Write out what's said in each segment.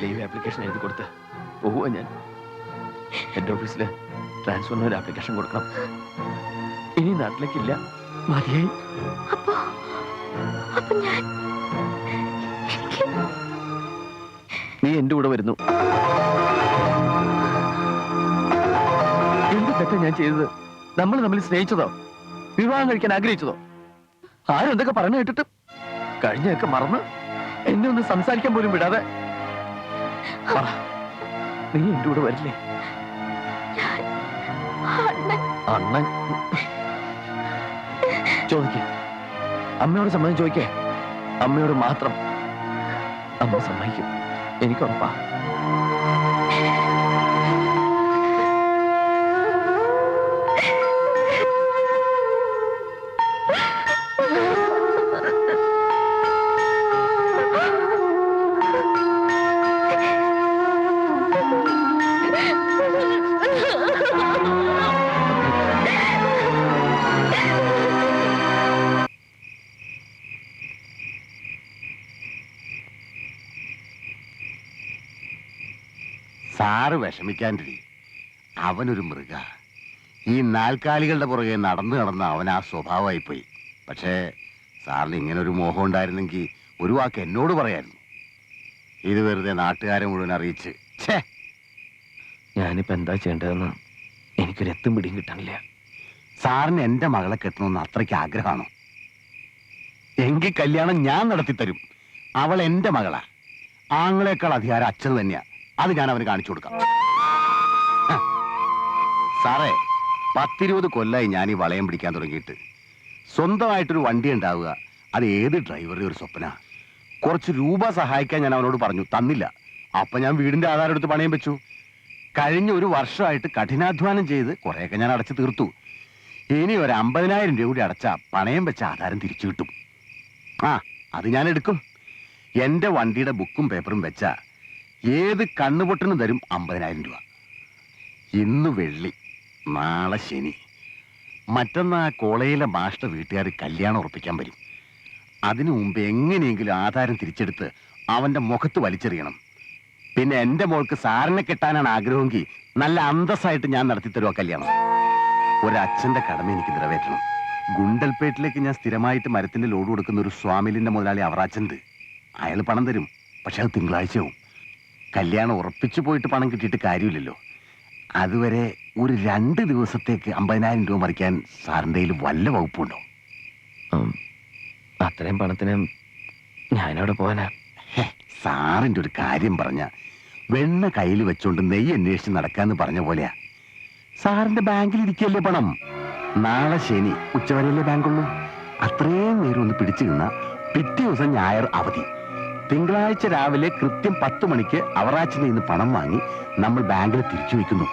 Leave application എഴുതി കൊടുത്ത് പോവുക ഞാൻ. ഹെഡ് ഓഫീസിൽ ട്രാൻസ്ഫറിന് ഒരു ആപ്ലിക്കേഷൻ കൊടുക്കണം. ഇനി നാട്ടിലേക്കില്ല. മതിയായി. നീ എന്റെ കൂടെ വരുന്നു. എന്ത് തെറ്റാ ഞാൻ ചെയ്തത്? നമ്മൾ നമ്മൾ സ്നേഹിച്ചതോ? വിവാഹം കഴിക്കാൻ ആഗ്രഹിച്ചതോ? ആരും എന്തൊക്കെ പറഞ്ഞു കേട്ടിട്ട് കഴിഞ്ഞൊക്കെ മറന്ന് എന്നെ ഒന്ന് സംസാരിക്കാൻ പോലും വിടാതെ പറ നീ എന്റെ കൂടെ വരില്ലേ? അണ്ണൻ. ചോദിക്കേ. അമ്മയോട് സമ്മതം ചോദിക്കേ. അമ്മയോട് മാത്രം അമ്മ സമ്മതിക്കും. എനിക്ക് ഉറപ്പാ വിഷമിക്കാണ്ടിരി. അവനൊരു മൃഗ. ഈ നാൽക്കാലികളുടെ പുറകെ നടന്നു നടന്ന് അവൻ ആ സ്വഭാവമായി പോയി പക്ഷേ സാറിന് ഇങ്ങനെ ഒരു മോഹം ഉണ്ടായിരുന്നെങ്കിൽ ഒരു വാക്ക് എന്നോട് പറയായിരുന്നു. ഇത് വെറുതെ നാട്ടുകാരെ മുഴുവൻ അറിയിച്ച്. ഛേ! ഞാനിപ്പോ എന്താ ചെയ്യേണ്ടതെന്ന് എനിക്കൊരു എത്തും പിടിയും കിട്ടണില്ല സാറിന് എന്റെ മകളെ കെട്ടണമെന്ന് അത്രയ്ക്ക് ആഗ്രഹമാണോ? എങ്കിൽ കല്യാണം ഞാൻ നടത്തിത്തരും. അവൾ എന്റെ മകളാ. ആങ്ങളെക്കാൾ അധികാരം അച്ഛൻ തന്നെയാ. അത് ഞാൻ അവന് കാണിച്ചു കൊടുക്കാം. സാറേ പത്തിരുപത് കൊല്ലായി ഞാൻ ഈ വളയം പിടിക്കാൻ തുടങ്ങിയിട്ട്. സ്വന്തമായിട്ടൊരു വണ്ടി ഉണ്ടാവുക അത് ഏത് ഡ്രൈവറുടെ ഒരു സ്വപ്ന. കുറച്ച് രൂപ സഹായിക്കാൻ ഞാൻ അവനോട് പറഞ്ഞു തന്നില്ല. അപ്പൊ ഞാൻ വീടിന്റെ ആധാരം എടുത്ത് പണയം വെച്ചു. കഴിഞ്ഞ ഒരു വർഷമായിട്ട് കഠിനാധ്വാനം ചെയ്ത് കുറെയൊക്കെ ഞാൻ അടച്ചു തീർത്തു. ഇനി ഒരു അമ്പതിനായിരം രൂപ കൂടി അടച്ച പണയം വെച്ച ആധാരം തിരിച്ചു കിട്ടും. ആ അത് ഞാൻ എടുക്കും. എന്റെ വണ്ടിയുടെ ബുക്കും പേപ്പറും വെച്ച ഏത് കണ്ണുപൊട്ടനും തരും അമ്പതിനായിരം രൂപ. ഇന്ന് വെള്ളി. നാളെ ശനി. മറ്റന്നാ കോളേജിലെ മാഷ്ട വീട്ടുകാർ കല്യാണം ഉറപ്പിക്കാൻ വരും. അതിനു മുമ്പ് എങ്ങനെയെങ്കിലും ആധാരം തിരിച്ചെടുത്ത് അവന്റെ മുഖത്ത് വലിച്ചെറിയണം. പിന്നെ എന്റെ മോൾക്ക് സാറിനെ കെട്ടാനാണ് ആഗ്രഹമെങ്കിൽ നല്ല അന്തസ്സായിട്ട് ഞാൻ നടത്തി തരുമോ കല്യാണം. ഒരച്ഛന്റെ കടമ എനിക്ക് നിറവേറ്റണം. ഗുണ്ടൽപേട്ടിലേക്ക് ഞാൻ സ്ഥിരമായിട്ട് മരത്തിന്റെ ലോഡ് കൊടുക്കുന്ന ഒരു സ്വാമിലിന്റെ മുതലാളി അവറാച്ചണ്ട് അയാൾ പണം തരും പക്ഷെ അത് തിങ്കളാഴ്ചയാവും. കല്യാണം ഉറപ്പിച്ചു പോയിട്ട് പണം കിട്ടിയിട്ട് കാര്യമില്ലല്ലോ. അതുവരെ ഒരു രണ്ട് ദിവസത്തേക്ക് അമ്പതിനായിരം രൂപ മറിക്കാൻ സാറിന്റെ കയ്യിൽ വല്ല വകുപ്പുണ്ടോ? ഉം, അത്രയും പണത്തിന് ഞാനവിടെ പോകാനാ സാറിന്റെ ഒരു കാര്യം പറഞ്ഞ വെണ്ണ കയ്യിൽ വെച്ചോണ്ട് നെയ്യ് അന്വേഷിച്ച് നടക്കാന്ന് പറഞ്ഞ പോലെയാ. സാറിന്റെ ബാങ്കിൽ ഇരിക്കല്ലേ പണം? നാളെ ശനി ഉച്ചവരെയല്ലേ ബാങ്കുള്ളൂ? അത്രയും നേരം ഒന്ന് പിടിച്ചു നിന്ന പിറ്റേ ദിവസം ഞായർ അവധി. തിങ്കളാഴ്ച രാവിലെ കൃത്യം പത്ത് മണിക്ക് അവറാച്ചിൽ നിന്ന് പണം വാങ്ങി നമ്മൾ ബാങ്കിൽ തിരിച്ചു വയ്ക്കുന്നു.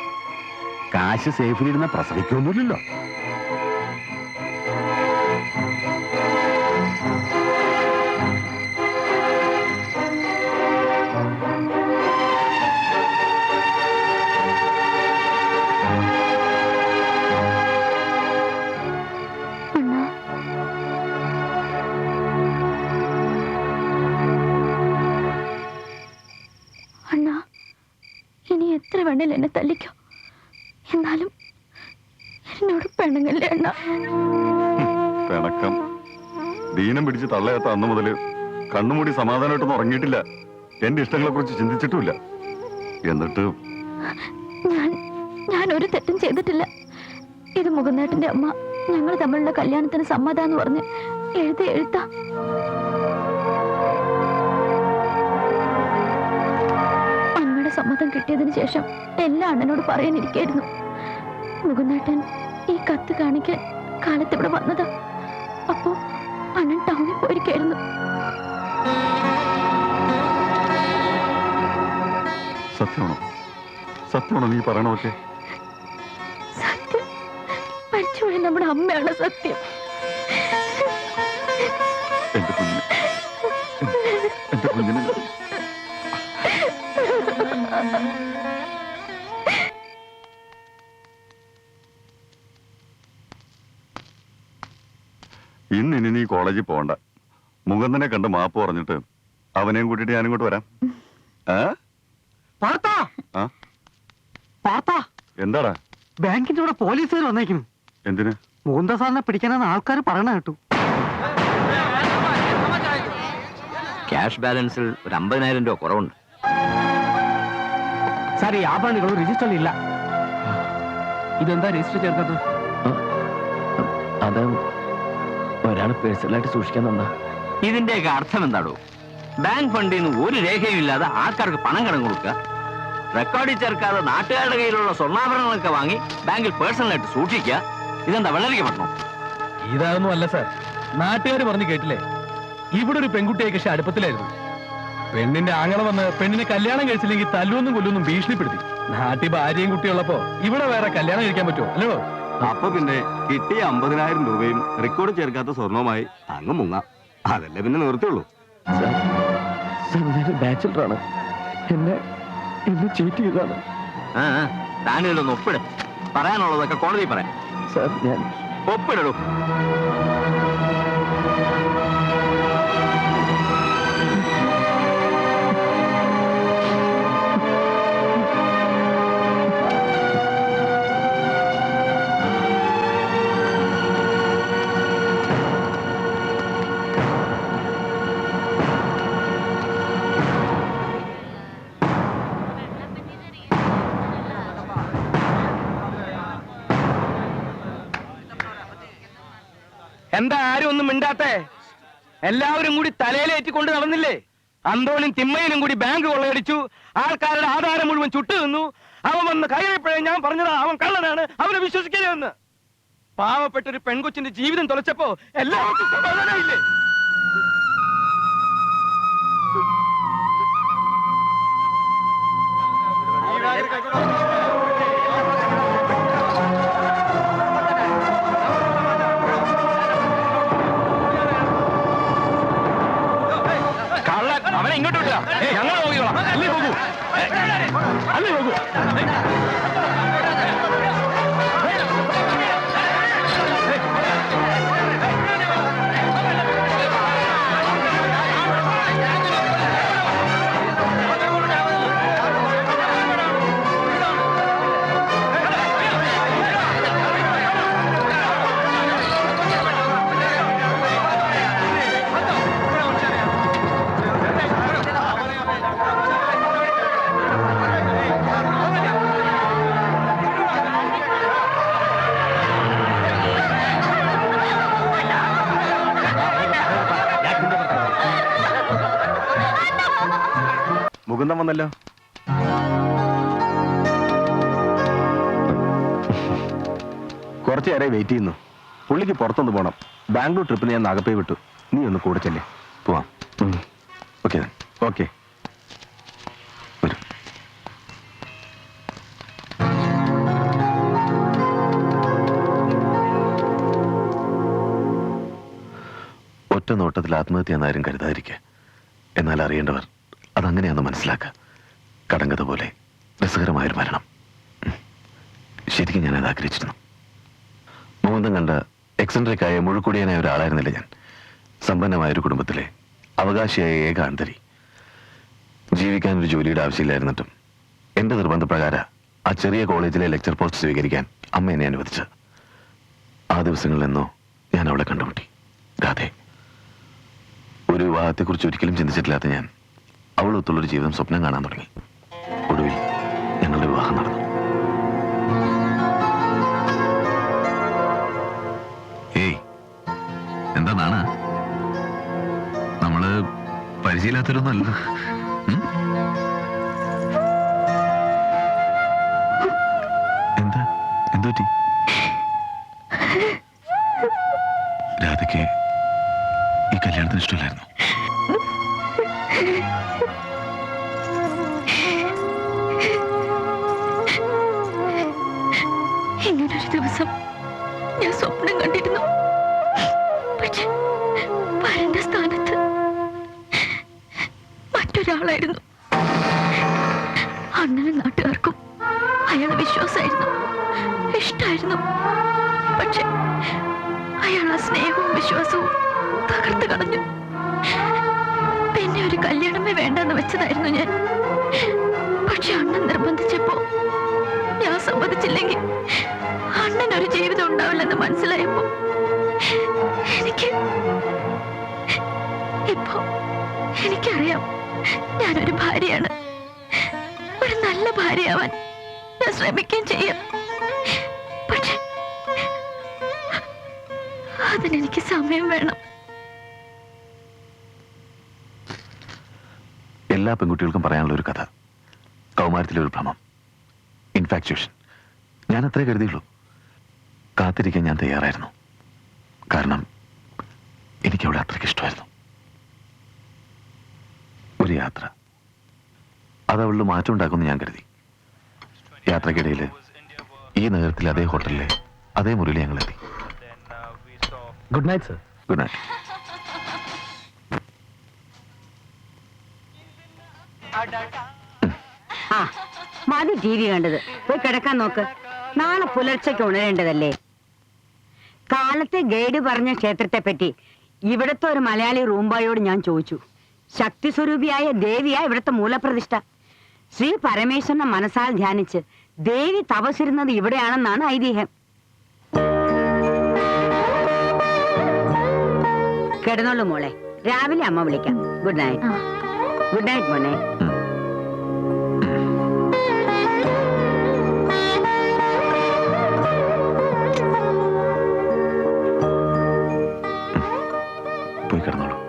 കാശ് സേഫിലിരുന്ന പ്രസവിക്കൊന്നുമില്ലല്ലോ പിണക്കം. ദീനം പിടിച്ച് തള്ളയാത്ത അന്ന് മുതൽ കണ്ണുമൂടി സമാധാനമായിട്ടൊന്നും ഉറങ്ങിയിട്ടില്ല. എന്റെ ഇഷ്ടങ്ങളെ കുറിച്ച് ചിന്തിച്ചിട്ടുമില്ല. എന്നിട്ട്? ഞാൻ ഒരു തെറ്റും ചെയ്തിട്ടില്ല. ഇത് മുകുന്നേട്ടന്റെ അമ്മ ഞങ്ങൾ തമ്മിലുള്ള കല്യാണത്തിന് സമ്മതാന്ന് പറഞ്ഞ് എഴുതി എഴുത്താ. അമ്മയുടെ സമ്മതം കിട്ടിയതിന് ശേഷം എല്ലാ അണ്ണനോട് പറയാനിരിക്കായിരുന്നു. മുകുന്നേട്ടൻ ഈ കത്ത് കാണിക്കാൻ കാലത്തിവിടെ വന്നതാ. അപ്പോ അണ്ണൻ ടൗണിൽ പോയിരിക്കായിരുന്നു. സത്യമാണോ? സത്യമാണോ നീ പറയണമൊക്കെ സത്യം? മരിച്ചുപോയ നമ്മുടെ അമ്മയാണ് സത്യം? എന്റെ കുഞ്ഞിന്. എന്റെ കുഞ്ഞിന്. കോളേജിൽ പോകണ്ട. മുകുന്ദനെ കണ്ട് മാപ്പ് പറഞ്ഞിട്ട് അവനെയും കൂട്ടിയിട്ട് ഞാനിങ്ങോട്ട് വരാം. ആ പാർത്താ. ആ? പാർത്താ. എന്താടാ? ബാങ്കിന്റെ കൂടെ പോലീസുകാർ വന്നേക്കുന്നു. എന്തിന്? മുകുന്ദ സാറിനെ പിടിക്കാനെന്ന് ആൾക്കാർ പറയണ കേട്ടു. ക്യാഷ് ബാലൻസിൽ ഒരു അമ്പതിനായിരം രൂപ കുറവുണ്ട്. സാർ ഈ രജിസ്റ്ററിൽ ഇല്ല. ഇതെന്താ രജിസ്റ്റർ ചേർക്കത്ത് അത് ഒരാൾ പേഴ്സണലായിട്ട് സൂക്ഷിക്കാൻ തന്നാ. ഇതിന്റെയൊക്കെ അർത്ഥം എന്താടോ? ബാങ്ക് ഫണ്ടിൽ നിന്ന് ഒരു രേഖയും ഇല്ലാതെ ആൾക്കാർക്ക് പണം കടം കൊടുക്കുക. റെക്കോർഡിൽ ചേർക്കാതെ നാട്ടുകാരുടെ കയ്യിലുള്ള സ്വർണാഭരണങ്ങളൊക്കെ വാങ്ങി ബാങ്കിൽ പേഴ്സണലായിട്ട് സൂക്ഷിക്കുക. ഇതെന്താ വെള്ളരിക്ക പറ്റണോ ഇതാകുന്നു അല്ല സാർ. നാട്ടുകാർ പറഞ്ഞു കേട്ടില്ലേ? ഇവിടെ ഒരു പെൺകുട്ടിയെ കക്ഷി അടുപ്പത്തിലായിരുന്നു. പെണ്ണിന്റെ ആങ്ങള വന്ന് പെണ്ണിനെ കല്യാണം കഴിച്ചില്ലെങ്കിൽ തല്ലുവെന്നും കൊല്ലൊന്നും ഭീഷണിപ്പെടുത്തി. നാട്ടിൽ ഭാര്യയും കുട്ടിയുള്ളപ്പോ ഇവിടെ വേറെ കല്യാണം കഴിക്കാൻ പറ്റുമോ? അല്ലയോ അപ്പൊ പിന്നെ കിട്ടിയ അമ്പതിനായിരം രൂപയും റെക്കോർഡ് ചേർക്കാത്ത സ്വർണവുമായി അങ്ങ് മുങ്ങ. അതല്ലേ പിന്നെ നിർത്തിയുള്ളൂ സാർ സാർ ഞാൻ ബാച്ചിലറാണ്. എന്നെ എന്നെ ചീറ്റ് ചെയ്താണ് ഒപ്പിട്. പറയാനുള്ളതൊക്കെ കോടതി പറയാം സാർ ഞാൻ ഒപ്പിടൂ എന്താ ആരും ഒന്നും മിണ്ടാത്തെ? എല്ലാവരും കൂടി തലയിലേറ്റിക്കൊണ്ട് നടന്നില്ലേ? അന്തോനും തിമ്മയിലും കൂടി ബാങ്ക് കൊള്ളയടിച്ചു. ആൾക്കാരുടെ ആധാരം മുഴുവൻ ചുട്ടു നിന്നു അവൻ വന്ന് കയറിയപ്പോഴേ ഞാൻ പറഞ്ഞതാ അവൻ കള്ളനാണ് അവനെ വിശ്വസിക്കരുതെന്ന്. പാവപ്പെട്ടൊരു പെൺകൊച്ചിന്റെ ജീവിതം തുളച്ചപ്പോ എല്ലാവർക്കും സമാധാനമില്ലേ മുകുന്ദം വന്നല്ലോ. കുറച്ചു നേരെ വെയിറ്റ് ചെയ്യുന്നു. പുള്ളിക്ക് പുറത്തൊന്ന് പോണം. ബാംഗ്ലൂർ ട്രിപ്പിന് ഞാൻ നാഗപ്പേ വിട്ടു. നീ ഒന്ന് കൂടെ ചെല്ലേ. പോവാം. ഓക്കെ ഓക്കെ ഒറ്റ നോട്ടത്തിൽ ആത്മഹത്യ എന്നാരും കരുതാതിരിക്കുക എന്നാൽ അറിയേണ്ടവർ അതങ്ങനെയാന്ന് മനസ്സിലാക്കുക കടങ്കഥ പോലെ രസകരമായൊരു മരണം. ശരിക്കും ഞാൻ അത് ആഗ്രഹിച്ചിരുന്നു. മുകുന്ദം കണ്ട എക്സെൻട്രിക് ആയ മുഴുക്കുടിയനായ ഒരാളായിരുന്നില്ല ഞാൻ. സമ്പന്നമായ ഒരു കുടുംബത്തിലെ അവകാശിയായ ഏക ആന്തരി ജീവിക്കാൻ ഒരു ജോലിയുടെ ആവശ്യമില്ലായിരുന്നിട്ടും എന്റെ നിർബന്ധപ്രകാരം ആ ചെറിയ കോളേജിലെ ലെക്ചർ പോസ്റ്റ് സ്വീകരിക്കാൻ അമ്മ എന്നെ അനുവദിച്ചു. ആ ദിവസങ്ങളിൽ നിന്നോ ഞാൻ അവളെ കണ്ടുമുട്ടി. രാധേ ഒരു വിവാഹത്തെക്കുറിച്ച് ഒരിക്കലും ചിന്തിച്ചിട്ടില്ലാത്ത ഞാൻ അവളൊത്തുള്ളൊരു ജീവിതം സ്വപ്നം കാണാൻ തുടങ്ങി. ഒടുവിൽ ഞങ്ങളുടെ വിവാഹം നടന്നു. ഏയ് എന്താണ് നമ്മൾ പരിചയമില്ലാത്തവരൊന്നല്ല എന്താ എന്തു പറ്റി? രാധയ്ക്ക് ഈ കല്യാണത്തിന് ഇഷ്ടമില്ലായിരുന്നു. ഞാൻ സ്വപ്നം ഉണ്ടാവില്ലെന്ന് മനസ്സിലായപ്പോ എനിക്ക് ഇപ്പോ എനിക്കറിയാം ഞാനൊരു ഭാര്യയാണ്. ഒരു നല്ല ഭാര്യയാവാൻ ഞാൻ ശ്രമിക്കുകയും ചെയ്യാം. പക്ഷെ അതിനെനിക്ക് സമയം വേണം. എല്ലാ പെൺകുട്ടികൾക്കും പറയാനുള്ള ഒരു കഥ. കൗമാരത്തിലെ ഒരു ഭ്രമം. ഇൻഫാക്ച്വേഷൻ ഞാൻ അത്രേ കരുതിയുള്ളൂ. കാത്തിരിക്കാൻ ഞാൻ തയ്യാറായിരുന്നു. കാരണം എനിക്ക് അവളെ അത്രയ്ക്ക് ഇഷ്ടമായിരുന്നു. ഒരു യാത്ര. അത് അവളിൽ മാറ്റം ഉണ്ടാക്കുമെന്ന് ഞാൻ കരുതി. യാത്രക്കിടയിൽ ഈ നഗരത്തിലെ അതേ ഹോട്ടലിലെ അതേ മുറിയിൽ ഞങ്ങൾ എത്തി. Good night sir. Good night. ആ മതി ടി വി കണ്ടത്. പോയി കിടക്കാൻ നോക്ക്. നാളെ പുലർച്ചയ്ക്ക് ഉണരേണ്ടതല്ലേ? കാലത്തെ ഗൈഡ് പറഞ്ഞ ക്ഷേത്രത്തെ പറ്റി ഇവിടുത്തെ ഒരു മലയാളി റൂംബായോട് ഞാൻ ചോദിച്ചു. ശക്തി സ്വരൂപിയായ ദേവിയാ ഇവിടുത്തെ മൂലപ്രതിഷ്ഠ. ശ്രീ പരമേശ്വരനെ മനസ്സാൽ ധ്യാനിച്ച് ദേവി തപസിരുന്നത് ഇവിടെയാണെന്നാണ് ഐതിഹ്യം. കിടന്നോളൂ മോളെ. രാവിലെ അമ്മ വിളിക്കാം. ഗുഡ് നൈറ്റ് ഗുഡ് നൈറ്റ് മോനെ. പോയി കിടന്നോളൂ.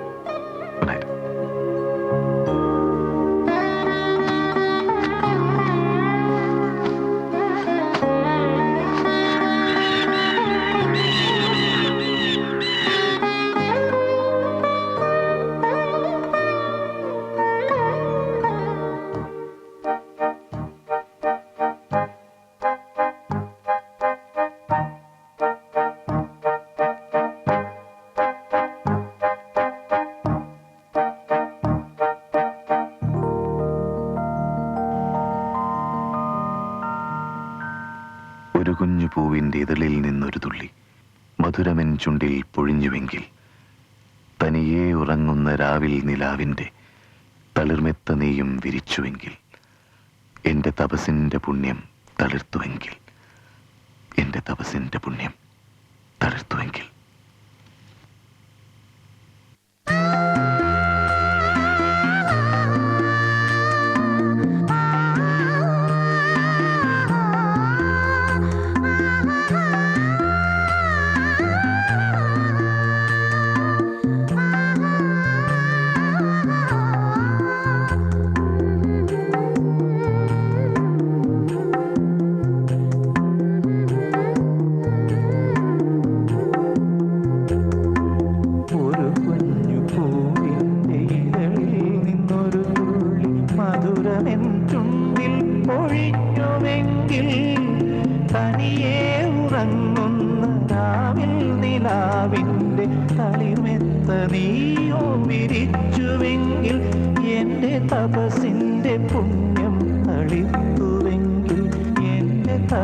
തനിയെ ഉറങ്ങുന്ന രാവിൽ നിലാവിന്റെ തളിർമെത്ത നീയും വിരിച്ചുവെങ്കിൽ എന്റെ തപസിന്റെ പുണ്യം തളിർത്തുവെങ്കിൽ എന്റെ തപസിന്റെ പുണ്യം തളിർത്തുവെങ്കിൽ.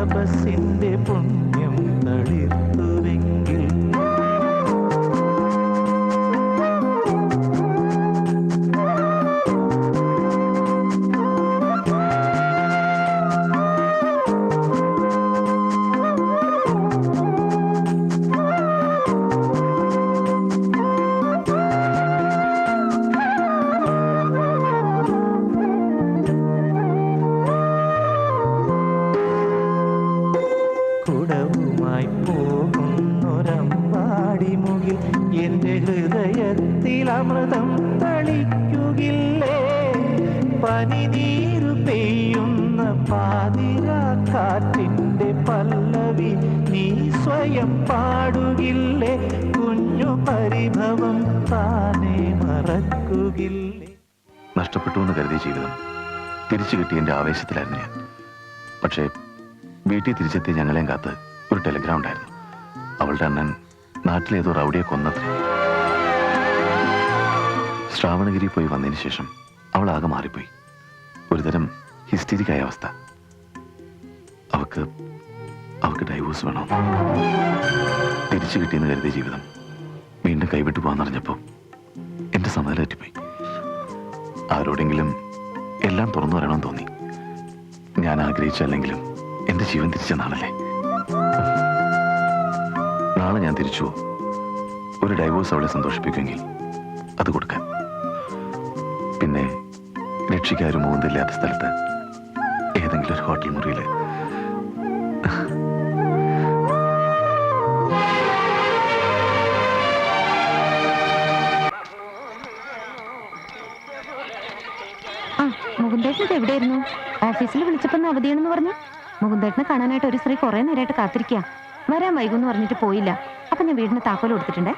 എന്റെ തപസിന്റെ എന്ന് ജീവിതം തിരിച്ചു കിട്ടിയതിന്റെ ആവേശത്തിലായിരുന്നു ഞാൻ. പക്ഷേ വീട്ടിൽ തിരിച്ചെത്തിയ ഞങ്ങളെയും കാത്ത് ഒരു ടെലിഗ്രാം ഉണ്ടായിരുന്നു. അവളുടെ അണ്ണൻ നാട്ടിലേതോ റൗഡിയെ കൊന്നത്ര. ശ്രാവണഗിരി പോയി വന്നതിന് ശേഷം അവൾ ആകെ മാറിപ്പോയി. ഒരുതരം ഹിസ്റ്റീരിക്കായ അവസ്ഥ. അവക്ക് അവക്ക് ഡൈവോഴ്സ് വേണം? തിരിച്ചു കിട്ടിയെന്ന് കരുതിയ ജീവിതം വീണ്ടും കൈവിട്ടു പോകാന്നറിഞ്ഞപ്പോൾ എന്റെ സമ്മതം തെറ്റിപ്പോയി. ആരോടെങ്കിലും എല്ലാം തുറന്നു വരണം തോന്നി. ഞാൻ ആഗ്രഹിച്ചല്ലെങ്കിലും എന്റെ ജീവൻ തിരിച്ച നാളല്ലേ? നാളെ ഞാൻ തിരിച്ചു. ഒരു ഡൈവോഴ്സ് അവളെ സന്തോഷിപ്പിക്കുമെങ്കിൽ അത് കൊടുക്കാൻ. പിന്നെ രക്ഷിക്കാരും മൂന്നില്ലാത്ത സ്ഥലത്ത് ഏതെങ്കിലും ഒരു ഹോട്ടൽ മുറിയിൽ മുകുന്ദേട്ടൻ എവിടെയായിരുന്നു? ഓഫീസിൽ വിളിച്ചപ്പോ അവധിയാണെന്ന് പറഞ്ഞു. മുകുന്ദേട്ടനെ കാണാനായിട്ട് ഒരു സ്ത്രീ കുറെ നേരമായിട്ട് കാത്തിരിക്കുക വരാൻ വൈകുമെന്ന് പറഞ്ഞിട്ട് പോയില്ല. അപ്പൊ ഞാൻ വീടിന് താക്കോൽ കൊടുത്തിട്ടുണ്ടേ?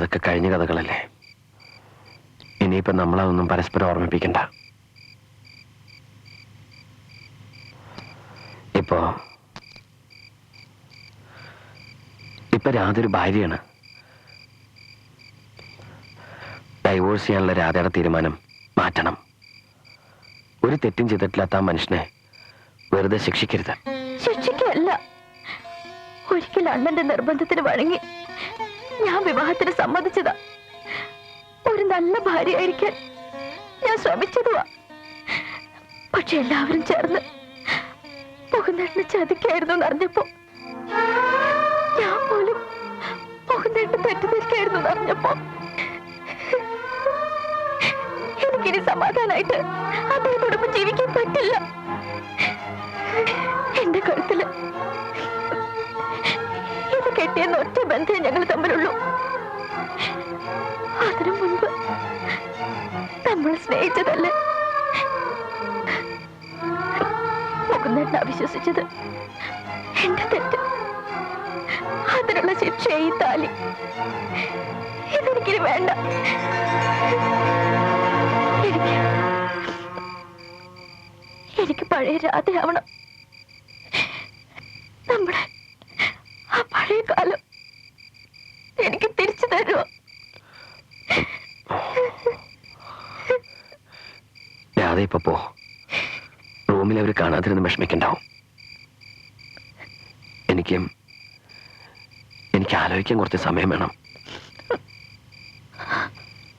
അതൊക്കെ കഴിഞ്ഞ കഥകളല്ലേ? ഇനിയിപ്പോ നമ്മളതൊന്നും പരസ്പരം ഓർമ്മിപ്പിക്കണ്ട. ഇപ്പോ ഇപ്പൊ രാധ ഒരു ഭാര്യയാണ്. ഡൈവോഴ്സ് ചെയ്യാനുള്ള രാധയുടെ തീരുമാനം മാറ്റണം. ഒരു തെറ്റും ചെയ്തിട്ടില്ലാത്ത ആ മനുഷ്യനെ വെറുതെ ശിക്ഷിക്കരുത്. ശിക്ഷിക്കല്ല. ഒരിക്കൽ അണ്ണന്റെ നിർബന്ധത്തിന് വഴങ്ങി ഞാൻ വിവാഹത്തിന് സമ്മതിച്ചതാ. ഒരു നല്ല ഭാര്യയായിരിക്കാൻ ഞാൻ ശ്രമിച്ചതുവാ. പക്ഷെ എല്ലാവരും ചേർന്ന് മുകുന്ദേട്ടനെ ചതിക്കായിരുന്നു എന്നറിഞ്ഞപ്പോ ഞാൻ പോലും മുകുന്ദേട്ടൻ തെറ്റിദ്ധരിക്കായിരുന്നു എന്നറിഞ്ഞപ്പോ എനിക്കിനി സമാധാനായിട്ട് അദ്ദേഹത്തോടൊപ്പം ജീവിക്കാൻ പറ്റില്ല. എന്റെ കഴുത്തിൽ ഇത് കെട്ടിയെന്ന ഒറ്റ ബന്ധേ ഞങ്ങൾ തമ്മിലുള്ളൂ. നമ്മൾ സ്നേഹിച്ചതല്ലേ? മുകുന്ദേട്ടൻ അവിശ്വസിച്ചത് എന്റെ തെറ്റ്. അതിനുള്ള ശിക്ഷ ഈ താലി. ഇതെനിക്കിനി വേണ്ട. എനിക്ക് എനിക്ക് പഴയ രാധയാവണം. നമ്മുടെ ആ പഴയ കാലം എനിക്ക് തിരിച്ചു തരുമോ രാധ ഇപ്പൊ പോ റൂമിൽ അവർ കാണാതിരുന്ന് വിഷമിക്കണ്ടാവും. എനിക്ക് എനിക്ക് ആലോചിക്കാൻ കുറച്ച് സമയം വേണം.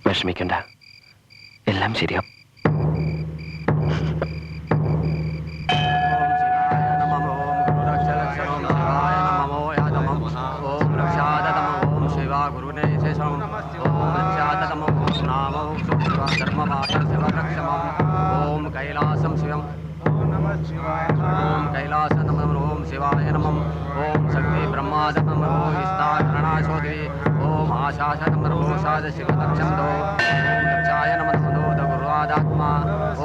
വിഷമിക്കണ്ട. എല്ലാം ശരിയാ. सदकमरो साध शिवदक्षन्दो लक्षाय नमो गुरुवादात्मा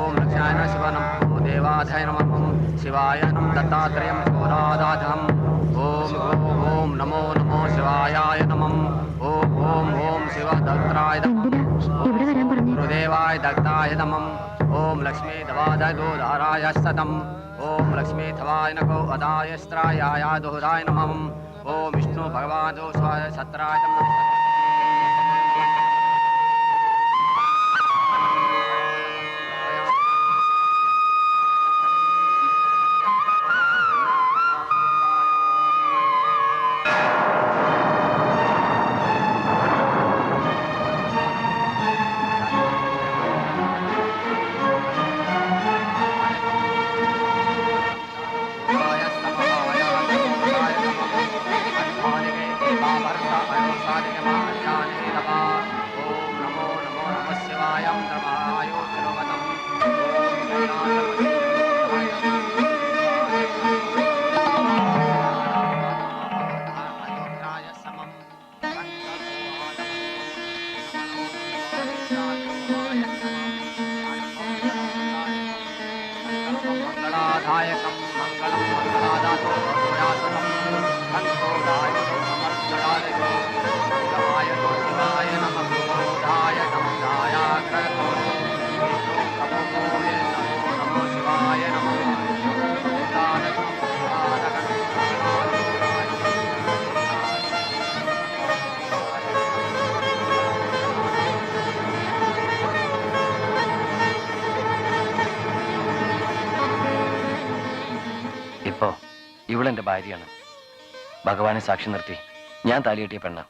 ॐ लक्षाय न शिव नमो देवाधय नमः शिवाय नम दत्तात्रेयं शोदादाधम् ॐ ॐ नमो नमो शिवायाय नमः ॐ ॐ ॐ शिवदत्राय गुरुदेवाय दत्ताय नमः ॐ लक्ष्मी धवादय गोधाराय सतम् ॐ लक्ष्मी धवाय नको अदाय स्त्रायाय दोहराय नमः ॐ विष्णु भगवान् स्वाय सत्राय नमः ഇപ്പോ ഇവളെന്റെ ഭാര്യയാണ്. ഭഗവാനെ സാക്ഷി നിർത്തി. ഞാൻ താലി കെട്ടിയ പെണ്ണ.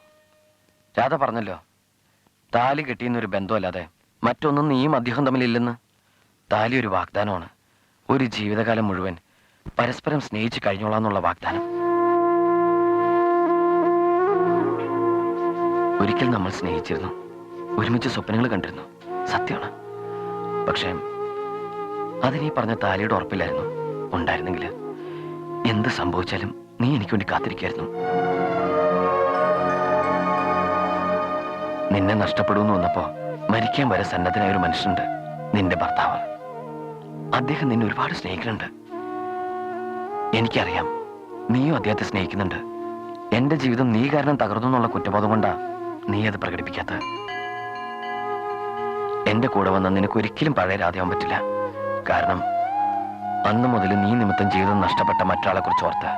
രാധ പറഞ്ഞല്ലോ താലി കെട്ടിയെന്നൊരു ബന്ധമല്ലാതെ മറ്റൊന്നും നീയും അദ്ദേഹം തമ്മിലില്ലെന്ന്. താലി ഒരു വാഗ്ദാനമാണ്. ഒരു ജീവിതകാലം മുഴുവൻ പരസ്പരം സ്നേഹിച്ച് കഴിഞ്ഞോളാന്നുള്ള വാഗ്ദാനം. ഒരിക്കൽ നമ്മൾ സ്നേഹിച്ചിരുന്നു. ഒരുമിച്ച് സ്വപ്നങ്ങൾ കണ്ടിരുന്നു. സത്യമാണ്. പക്ഷേ അതിനീ പറഞ്ഞ താലിയുടെ ഉറപ്പില്ലായിരുന്നു ഉണ്ടായിരുന്നെങ്കിൽ എന്ത് സംഭവിച്ചാലും നീ എനിക്ക് വേണ്ടി കാത്തിരിക്കായിരുന്നു. നിന്നെ നഷ്ടപ്പെടുമെന്ന് വന്നപ്പോ മരിക്കാൻ വരെ സന്നദ്ധനായ ഒരു മനുഷ്യനുണ്ട് നിന്റെ ഭർത്താവ്. അദ്ദേഹം നിന്നെ ഒരുപാട് സ്നേഹിക്കുന്നുണ്ട്. എനിക്കറിയാം. നീയും അദ്ദേഹത്തെ സ്നേഹിക്കുന്നുണ്ട്. എന്റെ ജീവിതം നീ കാരണം തകർന്നു എന്നുള്ള കുറ്റബോധം കൊണ്ടാ നീ അത് പ്രകടിപ്പിക്കാത്ത എന്റെ കൂടെ വന്ന നിനക്ക് ഒരിക്കലും പഴയ പറ്റില്ല. കാരണം അന്ന് മുതൽ നീ നിമിത്തം ജീവിതം നഷ്ടപ്പെട്ട മറ്റൊരാളെ കുറിച്ച് ഓർത്ത്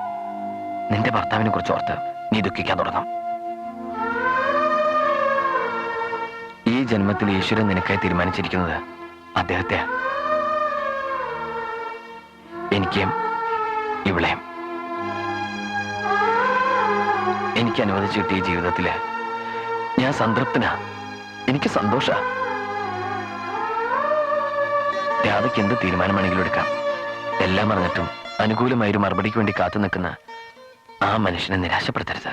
നിന്റെ ഭർത്താവിനെ കുറിച്ച് ഓർത്ത് നീ ദുഃഖിക്കാൻ തുടങ്ങും. ഈ ജന്മത്തിൽ ഈശ്വരൻ നിനക്കായി തീരുമാനിച്ചിരിക്കുന്നത് അദ്ദേഹത്തെ എനിക്കും ഇവിളെയും എനിക്ക് അനുവദിച്ചു കിട്ടിയ ജീവിതത്തിൽ ഞാൻ സംതൃപ്തനാ. എനിക്ക് സന്തോഷ. രാധയ്ക്ക് എന്ത് തീരുമാനമാണെങ്കിലും എടുക്കാം. എല്ലാം അറിഞ്ഞിട്ടും അനുകൂലമായൊരു മറുപടിക്ക് വേണ്ടി കാത്തു നിൽക്കുന്ന ആ മനുഷ്യനെ നിരാശപ്പെടുത്തരുത്.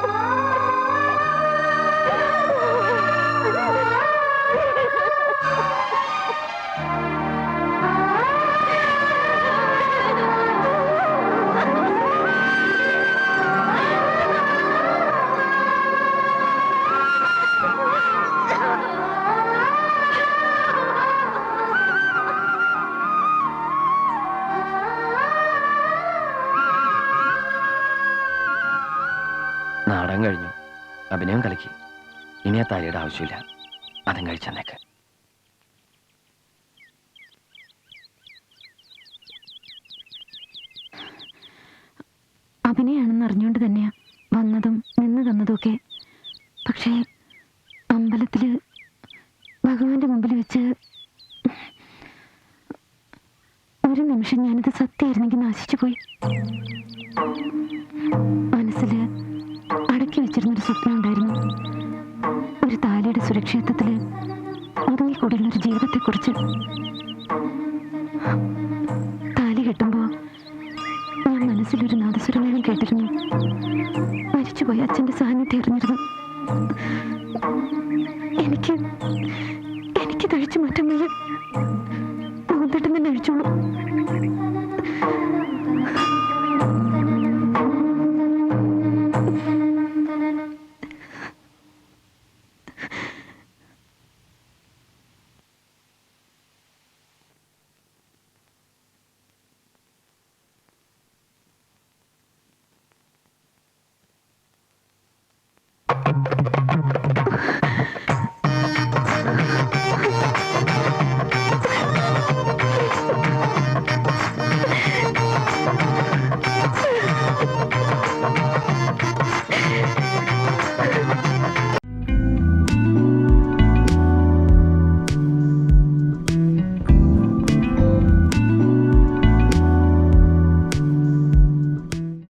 ആ താലിയുടെ ആവശ്യമില്ല. അതും കഴിച്ചെന്നേക്ക് അഭിനയാണെന്ന് അറിഞ്ഞുകൊണ്ട് തന്നെയാ.